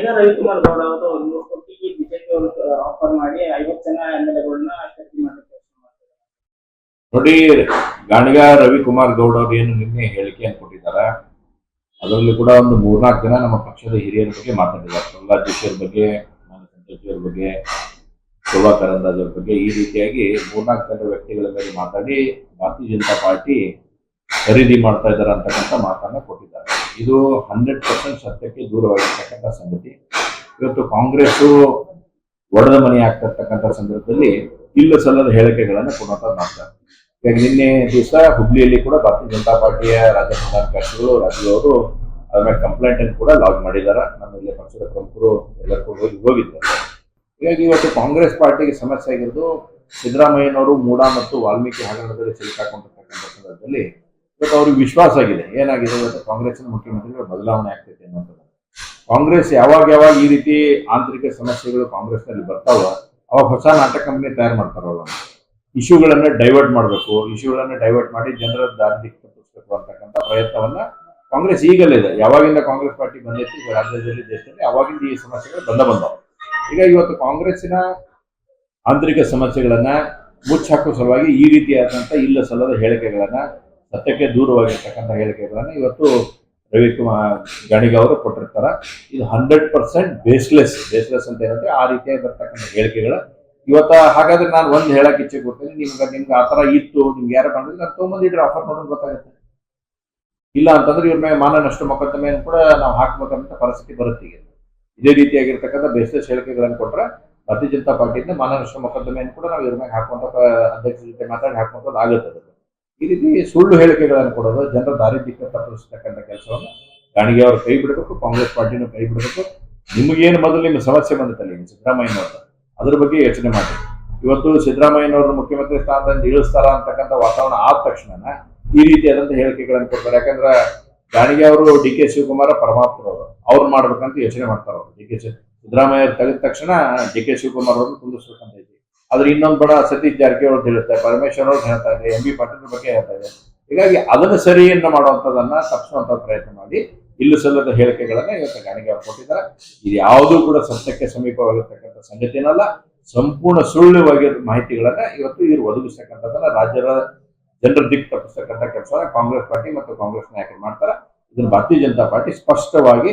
ಗಣಿಗ ರವಿಕುಮಾರ್ ಗೌಡ ಅವರು ಒಂದು ನೂರು ಕೋಟಿಗೆ ಬಿಜೆಪಿ ಅವರು ಆಫರ್ ಮಾಡಿ ಐವತ್ತು ಜನ ಎಂ ಎಲ್ ಎಗಳನ್ನ ಖರೀದಿ ಮಾಡಲಿಕ್ಕೆ ನೋಡಿ, ಗಾಣಿಗ ರವಿಕುಮಾರ್ ಗೌಡ ಅವರು ಏನು ನಿನ್ನೆ ಹೇಳಿಕೆಯನ್ನು ಕೊಟ್ಟಿದ್ದಾರೆ, ಅದರಲ್ಲಿ ಕೂಡ ಒಂದು ಮೂರ್ನಾಲ್ಕು ಜನ ನಮ್ಮ ಪಕ್ಷದ ಹಿರಿಯರ ಬಗ್ಗೆ ಮಾತಾಡಿದ್ದಾರೆ. ಪ್ರಹ್ಲಾದ್ ಬಗ್ಗೆ ನಾನು ಬಗ್ಗೆ ಶೋಭಾ ಕರಂದಾಜ್ ಬಗ್ಗೆ ಈ ರೀತಿಯಾಗಿ ಮೂರ್ನಾಲ್ಕು ಜನ ವ್ಯಕ್ತಿಗಳ ಮೇಲೆ ಮಾತಾಡಿ, ಭಾರತೀಯ ಜನತಾ ಪಾರ್ಟಿ ಖರೀದಿ ಮಾಡ್ತಾ ಇದ್ದಾರೆ ಅಂತಕ್ಕಂಥ ಮಾತನ್ನ ಕೊಟ್ಟಿದ್ದಾರೆ. ಇದು ಹಂಡ್ರೆಡ್ ಪರ್ಸೆಂಟ್ ಸತ್ಯಕ್ಕೆ ದೂರವಾಗಿರ್ತಕ್ಕಂಥ ಸಂಗತಿ. ಇವತ್ತು ಕಾಂಗ್ರೆಸ್ಸು ಒಡೆದ ಮನೆ ಆಗ್ತಿರ್ತಕ್ಕಂಥ ಸಂದರ್ಭದಲ್ಲಿ ಇಲ್ಲ ಸಲ್ಲದ ಹೇಳಿಕೆಗಳನ್ನು ಕೊಡುವಂತ ಮಾಡ್ತಾರೆ. ಈಗ ನಿನ್ನೆ ದಿವಸ ಹುಬ್ಳಿಯಲ್ಲಿ ಕೂಡ ಭಾರತೀಯ ಜನತಾ ಪಾರ್ಟಿಯ ರಾಜ್ಯ ಪ್ರಧಾನ ಕಾರ್ಯದರ್ಶಿಗಳು ರಾಜು ಅವರು ಅದ್ರ ಕಂಪ್ಲೇಂಟ್ ಅನ್ನು ಕೂಡ ಲಾಗ್ ಮಾಡಿದ್ದಾರೆ. ನಮ್ಮ ಇಲ್ಲಿ ಪಕ್ಷದ ಪ್ರಮುಖರು ಎಲ್ಲರೂ ಹೋಗಿ ಹೋಗಿದ್ದಾರೆ. ಹೀಗಾಗಿ ಇವತ್ತು ಕಾಂಗ್ರೆಸ್ ಪಾರ್ಟಿಗೆ ಸಮಸ್ಯೆ ಆಗಿರೋದು ಸಿದ್ದರಾಮಯ್ಯನವರು ಮೂಡ ಮತ್ತು ವಾಲ್ಮೀಕಿ ಹಗರಣದಲ್ಲಿ ಸಿಲುಕಾಕೊಂಡಿರ್ತಕ್ಕಂಥ ಸಂದರ್ಭದಲ್ಲಿ ಇವತ್ತು ಅವ್ರಿಗೆ ವಿಶ್ವಾಸ ಆಗಿದೆ. ಏನಾಗಿದೆ ಇವತ್ತು ಕಾಂಗ್ರೆಸ್ನ ಮುಖ್ಯಮಂತ್ರಿಗಳು ಬದಲಾವಣೆ ಆಗ್ತೈತೆ ಅನ್ನೋದು ಕಾಂಗ್ರೆಸ್ ಯಾವಾಗ ಯಾವಾಗ ಈ ರೀತಿ ಆಂತರಿಕ ಸಮಸ್ಯೆಗಳು ಕಾಂಗ್ರೆಸ್ನಲ್ಲಿ ಬರ್ತಾವ, ಅವಾಗ ಹೊಸ ನಾಟಕ ಕಂಪನಿ ತಯಾರು ಮಾಡ್ತಾರ ಅವ್ರನ್ನ ಇಶ್ಯೂಗಳನ್ನ ಡೈವರ್ಟ್ ಮಾಡಬೇಕು. ಇಶ್ಯೂಗಳನ್ನ ಡೈವರ್ಟ್ ಮಾಡಿ ಜನರ ದಾರಿ ಅಂತಕ್ಕಂಥ ಪ್ರಯತ್ನವನ್ನ ಕಾಂಗ್ರೆಸ್ ಈಗಲೇ ಇದೆ. ಯಾವಾಗಿಂದ ಕಾಂಗ್ರೆಸ್ ಪಾರ್ಟಿ ಬಂದೈತಿ ರಾಜ್ಯದಲ್ಲಿ, ದೇಶದಲ್ಲಿ ಅವಾಗಿಂದ ಈ ಸಮಸ್ಯೆಗಳು ಬಂದ ಬಂದವು. ಈಗ ಇವತ್ತು ಕಾಂಗ್ರೆಸ್ಸಿನ ಆಂತರಿಕ ಸಮಸ್ಯೆಗಳನ್ನ ಮುಚ್ಚಾಕೋ ಸಲುವಾಗಿ ಈ ರೀತಿಯಾದಂಥ ಇಲ್ಲ ಸಲ್ಲದ ಹೇಳಿಕೆಗಳನ್ನ ಸತ್ಯಕ್ಕೆ ದೂರವಾಗಿರ್ತಕ್ಕಂಥ ಹೇಳಿಕೆಗಳನ್ನು ಇವತ್ತು ರವಿಕುಮಾರ್ ಗಣಿಗ ಅವರು ಕೊಟ್ಟಿರ್ತಾರ. ಇದು ಹಂಡ್ರೆಡ್ ಪರ್ಸೆಂಟ್ ಬೇಸ್ಲೆಸ್ ಬೇಸ್ಲೆಸ್ ಅಂತ ಏನಂದ್ರೆ ಆ ರೀತಿಯಾಗಿ ಬರ್ತಕ್ಕಂಥ ಹೇಳಿಕೆಗಳು. ಇವತ್ತ ಹಾಗಾದ್ರೆ ನಾನು ಒಂದು ಹೇಳಕ್ ಇಚ್ಛೆ ಕೊಡ್ತೀನಿ. ನಿಮ್ಗೆ ನಿಮ್ಗೆ ಆ ಥರ ಇತ್ತು, ನಿಮ್ಗೆ ಯಾರು ಬಂದ್ರೆ ನಾನು ತೊಗೊಂಬಂದಿದ್ರೆ ಆಫರ್ ಮಾಡೋದು ಗೊತ್ತಾಗುತ್ತೆ. ಇಲ್ಲ ಅಂತಂದ್ರೆ ಇವ್ರ ಮೇಲೆ ಮಾನ ಮೊಕದ್ದಮೆಯನ್ನು ಕೂಡ ನಾವು ಹಾಕ್ಬೇಕಂತ ಪರಿಸ್ಥಿತಿ ಬರುತ್ತೆ ಈಗ. ಇದೇ ರೀತಿಯಾಗಿರ್ತಕ್ಕಂಥ ಬೇಸ್ಲೆಸ್ ಹೇಳಿಕೆಗಳನ್ನು ಕೊಟ್ಟರೆ ಭಾರತೀಯ ಜನತಾ ಪಾರ್ಟಿಯಿಂದ ಮಾನ ನಷ್ಟ ಮೊಕದ್ದಮೆಯನ್ನು ಕೂಡ ನಾವು ಇವ್ರ ಮೇಲೆ ಹಾಕುವಂತ ಅಧ್ಯಕ್ಷರ ಜೊತೆ ಮಾತಾಡಿ ಹಾಕುವಂಥದ್ದು ಆಗುತ್ತೆ. ಈ ರೀತಿ ಸುಳ್ಳು ಹೇಳಿಕೆಗಳನ್ನು ಕೊಡೋದು, ಜನರ ದಾರಿ ದಿಕ್ಕ ತಪ್ಪಿಸ್ತಕ್ಕಂಥ ಕೆಲಸವನ್ನು ಗಾಣಿಗೆ ಅವರು ಕೈ ಬಿಡಬೇಕು, ಕಾಂಗ್ರೆಸ್ ಪಾರ್ಟಿನೂ ಕೈ ಬಿಡಬೇಕು. ನಿಮಗೇನು ಮೊದಲು ನಿಮ್ಮ ಸಮಸ್ಯೆ ಬಂದಿತ್ತಲ್ಲ ಈಗ ಸಿದ್ದರಾಮಯ್ಯನವ್ರ ಅದ್ರ ಬಗ್ಗೆ ಯೋಚನೆ ಮಾಡಿ. ಇವತ್ತು ಸಿದ್ದರಾಮಯ್ಯನವ್ರನ್ನ ಮುಖ್ಯಮಂತ್ರಿ ಸ್ಥಾನದಲ್ಲಿ ಇಳಿಸ್ತಾರ ಅಂತಕ್ಕಂಥ ವಾತಾವರಣ ಆದ ತಕ್ಷಣ ಈ ರೀತಿಯಾದಂಥ ಹೇಳಿಕೆಗಳನ್ನು ಕೊಡ್ತಾರೆ. ಯಾಕಂದ್ರೆ ಗಾಣಿಗೆ ಅವರು ಡಿ ಕೆ ಶಿವಕುಮಾರ ಪರಮಾತ್ಮರವರು ಅವ್ರು. ಮಾಡ್ಬೇಕಂತ ಯೋಚನೆ ಮಾಡ್ತಾರೆ ಡಿ ಕೆ ಸಿದ್ದರಾಮಯ್ಯ ತೆಗೆದ ತಕ್ಷಣ ಡಿ ಕೆ ಶಿವಕುಮಾರ್ ಅವ್ರನ್ನ ಐತಿ ಆದ್ರೆ ಇನ್ನೊಂದು ಬಡ ಸತೀಶ್ ಜಾರಕಿಹೊಳಿ ಅಂತ ಹೇಳುತ್ತೆ, ಪರಮೇಶ್ವರ್ ಅವ್ರು ಹೇಳ್ತಾ ಇದೆ ಎಂ ಬಿ ಪಾಟೀಲ್ ಬಗ್ಗೆ ಹೇಳ್ತಾ ಇದೆ ಹೀಗಾಗಿ ಅದನ್ನು ಸರಿಯನ್ನು ಮಾಡುವಂಥದ್ದನ್ನ ತಪ್ಪಿಸುವಂತ ಪ್ರಯತ್ನ ಮಾಡಿ, ಇಲ್ಲಿ ಸಲ್ಲದ ಹೇಳಿಕೆಗಳನ್ನ ಇವತ್ತು ಗಾಣಿಗೆ ಅವರು ಕೊಟ್ಟಿದ್ದಾರೆ. ಇದು ಯಾವುದೂ ಕೂಡ ಸತ್ಯಕ್ಕೆ ಸಮೀಪವಾಗಿರ್ತಕ್ಕಂಥ ಸಂಗತಿನಲ್ಲ ಸಂಪೂರ್ಣ ಸುಳ್ಳುವಾಗಿ ಮಾಹಿತಿಗಳನ್ನ ಇವತ್ತು ಇವರು ಒದಗಿಸ್ತಕ್ಕಂಥದ್ದನ್ನ ರಾಜ್ಯದ ಜನರ ದಿಕ್ಕು ತಪ್ಪಿಸ್ತಕ್ಕಂಥ ಕೆಲಸ ಕಾಂಗ್ರೆಸ್ ಪಾರ್ಟಿ ಮತ್ತು ಕಾಂಗ್ರೆಸ್ ನಾಯಕರು ಮಾಡ್ತಾರೆ. ಇದನ್ನು ಭಾರತೀಯ ಜನತಾ ಪಾರ್ಟಿ ಸ್ಪಷ್ಟವಾಗಿ